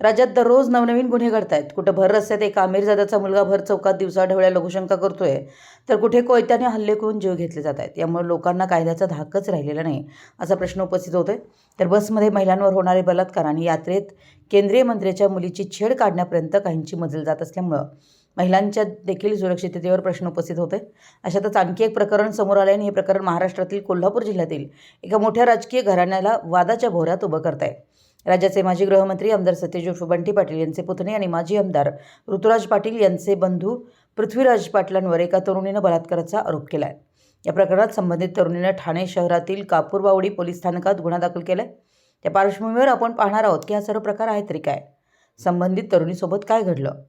राज्यात दररोज नवनवीन गुन्हे घडत आहेत कुठं भर रस्त्यात एका अमीरजादाचा मुलगा भर चौकात दिवसाढवळ्या लघुशंका करतोय तर कुठे कोयत्याने हल्ले करून जीव घेतले जात आहेत यामुळे लोकांना कायद्याचा धाकच राहिलेला नाही असा प्रश्न उपस्थित होतोय. तर बसमध्ये महिलांवर होणारे बलात्कार आणि यात्रेत केंद्रीय मंत्र्याच्या मुलीची छेड काढण्यापर्यंत काहींची मजल जात असल्यामुळं महिलांच्या देखील सुरक्षिततेवर प्रश्न उपस्थित होते अशातच आणखी एक प्रकरण समोर आले आणि हे प्रकरण महाराष्ट्रातील कोल्हापूर जिल्ह्यातील एका मोठ्या राजकीय घराण्याला वादाच्या भोऱ्यात उभं करत आहे राज्याचे माजी गृहमंत्री आमदार सतेज उर्फ बंटी पाटील यांचे पुतणे आणि माजी आमदार ऋतुराज पाटील यांचे बंधू पृथ्वीराज पाटलांवर एका तरुणीनं बलात्काराचा आरोप केला आहे या प्रकरणात संबंधित तरुणीनं ठाणे शहरातील कापूरबावडी पोलीस स्थानकात गुन्हा दाखल केला आहे त्या पार्श्वभूमीवर आपण पाहणार आहोत की हा सर्व प्रकार आहे तरी काय? संबंधित तरुणीसोबत काय घडलं?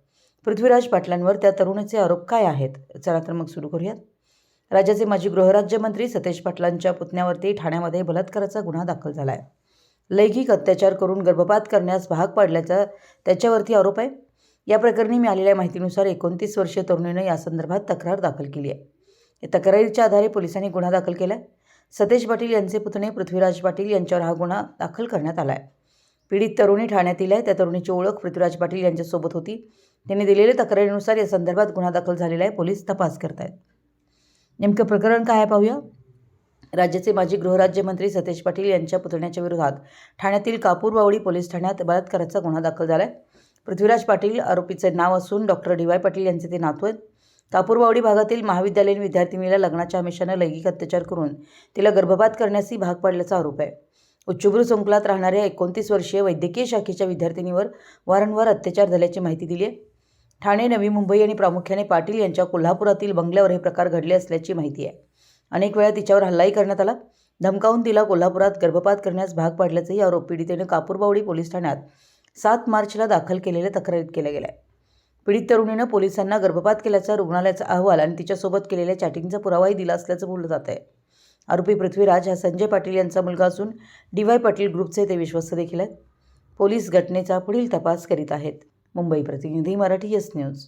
पृथ्वीराज पाटलांवर त्या तरुणीचे आरोप काय आहेत? चला तर मग सुरू करूयात. राज्याचे माजी गृहराज्यमंत्री सतेज पाटलांच्या पुतण्यावरती ठाण्यामध्ये बलात्काराचा गुन्हा दाखल झाला आहे लैंगिक अत्याचार करून गर्भपात करण्यास भाग पाडल्याचा त्याच्यावरती आरोप आहे. या प्रकरणी मिळालेल्या माहितीनुसार एकोणतीस वर्षीय तरुणीनं यासंदर्भात तक्रार दाखल केली आहे. या तक्रारीच्या आधारे पोलिसांनी गुन्हा दाखल केला आहे. सतेज पाटील यांचे पुतणे पृथ्वीराज पाटील यांच्यावर हा गुन्हा दाखल करण्यात आला आहे. पीडित तरुणी ठाण्यातील आहे. त्या तरुणीची ओळख पृथ्वीराज पाटील यांच्यासोबत होती. त्यांनी दिलेल्या तक्रारीनुसार या संदर्भात गुन्हा दाखल झालेला आहे. पोलीस तपास करत आहेत नेमकं प्रकरण काय आहे पाहूया. राज्याचे माजी गृहराज्यमंत्री सतेज पाटील यांच्या पुतण्याच्या विरोधात ठाण्यातील कापूरबावडी पोलीस ठाण्यात बलात्काराचा गुन्हा दाखल झाला आहे पृथ्वीराज पाटील आरोपीचे नाव असून डॉक्टर डी वाय पाटील यांचे ते नातू आहेत. कापूरबावडी भागातील महाविद्यालयीन विद्यार्थिनीला लग्नाच्या आमिषानं लैंगिक अत्याचार करून तिला गर्भपात करण्यासही भाग पाडल्याचा आरोप आहे. उच्चभ्रू संकुलात राहणाऱ्या एकोणतीस वर्षीय वैद्यकीय शाखेच्या विद्यार्थिनीवर वारंवार अत्याचार झाल्याची माहिती दिली आहे. ठाणे नवी मुंबई आणि प्रामुख्याने पाटील यांच्या कोल्हापुरातील बंगल्यावर हे प्रकार घडले असल्याची माहिती आहे. अनेक वेळा तिच्यावर हल्लाही करण्यात आला. धमकावून तिला कोल्हापुरात गर्भपात करण्यास भाग पाडल्याचाही आरोप पीडितेनं कापूरबावडी पोलीस ठाण्यात सात मार्चला दाखल केलेल्या तक्रारीत केला गेला आहे पीडित तरुणीनं पोलिसांना गर्भपात केल्याचा रुग्णालयाचा अहवाल आणि तिच्यासोबत केलेल्या चॅटिंगचा पुरावाही दिला असल्याचं बोललं जात आहे. आरोपी पृथ्वीराज हा संजय पाटील यांचा मुलगा असून डी वाय पाटील ग्रुपचे ते विश्वस्त देखील आहेत. पोलीस घटनेचा पुढील तपास करीत आहेत. मुंबई प्रतिनिधी मराठी एस न्यूज.